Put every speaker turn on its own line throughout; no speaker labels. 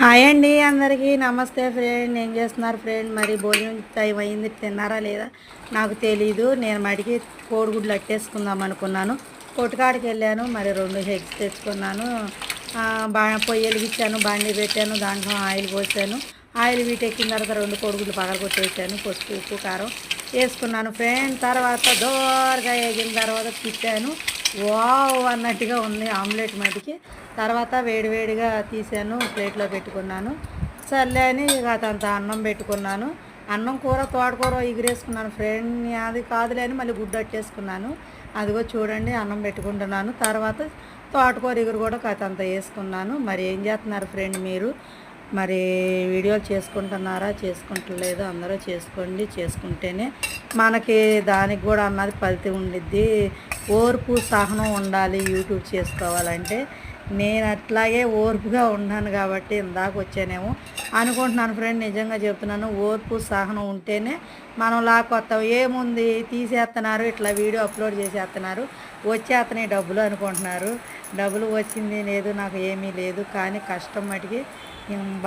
Hi అండి అందరికీ. నమస్తే ఫ్రెండ్. ఏం చేస్తున్నారు ఫ్రెండ్? మరి భోజనం టైం అయింది. తిన్నారా లేదా? నాకు తెలీదు. నేను మడికి కోడిగుడ్లు అట్టేసుకుందాం అనుకున్నాను. కొట్టుకాడికి వెళ్ళాను. మరి రెండు హెగ్స్ తెచ్చుకున్నాను. బా పొయ్యి వెలిగించాను. బండి పెట్టాను. దాంట్లో ఆయిల్ పోసాను. ఆయిల్ వీటెక్కిన తర్వాత రెండు కోడిగుడ్లు పగల కొట్టేసాను పసుపు ఉప్పు కారం వేసుకున్నాను ఫ్రెండ్. తర్వాత దోరగా వేగిన తర్వాత తిప్పాను. వావ్ అన్నట్టుగా ఉంది ఆమ్లెట్ మటుకి. తర్వాత వేడివేడిగా తీసాను ప్లేట్లో పెట్టుకున్నాను. సర్లే అని ఇక అన్నం పెట్టుకున్నాను. అన్నం కూర తోటకూర ఎగిరేసుకున్నాను ఫ్రెండ్ అది కాదులే అని మళ్ళీ గుడ్డు అట్టేసుకున్నాను అదిగో చూడండి అన్నం పెట్టుకుంటున్నాను. తర్వాత తోటకూర ఎగురు కూడా కథ అంత వేసుకున్నాను. మరి ఏం చేస్తున్నారు ఫ్రెండ్ మీరు? మరి వీడియోలు చేసుకుంటున్నారా? చేసుకుంటలేదు. అందరూ చేసుకోండి. చేసుకుంటేనే మనకి దానికి కూడా అన్నది ఫలితం ఉండిద్ది. ఓర్పు సహనం ఉండాలి యూట్యూబ్ చేసుకోవాలంటే. నేను అట్లాగే ఓర్పుగా ఉన్నాను కాబట్టి ఇందాక వచ్చానేమో అనుకుంటున్నాను ఫ్రెండ్ నిజంగా చెప్తున్నాను. ఓర్పు సహనం ఉంటేనే మనం లాక్కొస్తాం ఏముంది? తీసేస్తున్నారు ఇట్లా వీడియో అప్లోడ్ చేసేస్తున్నారు. వచ్చేస్తున్నాయి డబ్బులు అనుకుంటున్నారు. డబ్బులు వచ్చింది లేదు నాకు ఏమీ లేదు. కానీ కష్టం మటుకి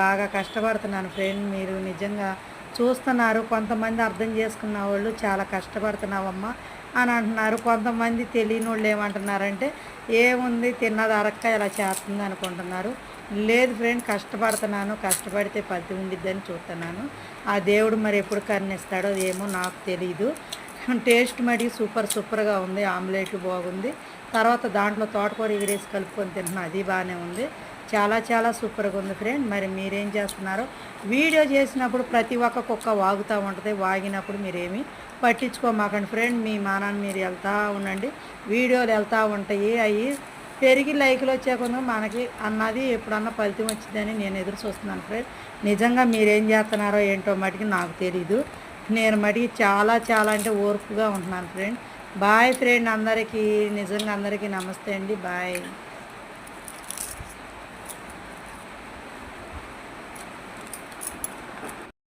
బాగా కష్టపడుతున్నాను ఫ్రెండ్. మీరు నిజంగా చూస్తున్నారు కొంతమంది అర్థం చేసుకున్న వాళ్ళు చాలా కష్టపడుతున్నావమ్మా అని అంటున్నారు. కొంతమంది తెలియని వాళ్ళు ఏమంటున్నారంటే ఏముంది తిన్నది అరక్క ఇలా చేస్తుంది అనుకుంటున్నారు. లేదు ఫ్రెండ్ కష్టపడుతున్నాను కష్టపడితే పది ఉండిద్దని చూస్తున్నాను. ఆ దేవుడు మరి ఎప్పుడు కరుణిస్తాడో ఏమో నాకు తెలీదు. టేస్ట్ మరి సూపర్ సూపర్గా ఉంది ఆమ్లెట్ బాగుంది. తర్వాత దాంట్లో తోటకూర ఎగిరేసి కలుపుకొని తింటున్నా అది బాగానే ఉంది. చాలా చాలా సూపర్గా ఉంది ఫ్రెండ్. మరి మీరేం చేస్తున్నారో? వీడియో చేసినప్పుడు ప్రతి ఒక్క కుక్క వాగుతూ ఉంటుంది. వాగినప్పుడు మీరేమి పట్టించుకోమాకండి ఫ్రెండ్. మీ మానాన్ని మీరు వెళ్తూ ఉండండి. వీడియోలు వెళ్తూ ఉంటాయి. అవి పెరిగి లైకులు వచ్చే కొంత మనకి అన్నది ఎప్పుడన్నా ఫలితం వచ్చిందని నేను ఎదురు చూస్తున్నాను ఫ్రెండ్. నిజంగా మీరేం చేస్తున్నారో ఏంటో మటుకి నాకు తెలీదు. నేను మటుకి చాలా చాలా అంటే ఓర్పుగా ఉంటున్నాను ఫ్రెండ్. బాయ్ ఫ్రెండ్ అందరికీ నిజంగా అందరికీ నమస్తే అండి. బాయ్.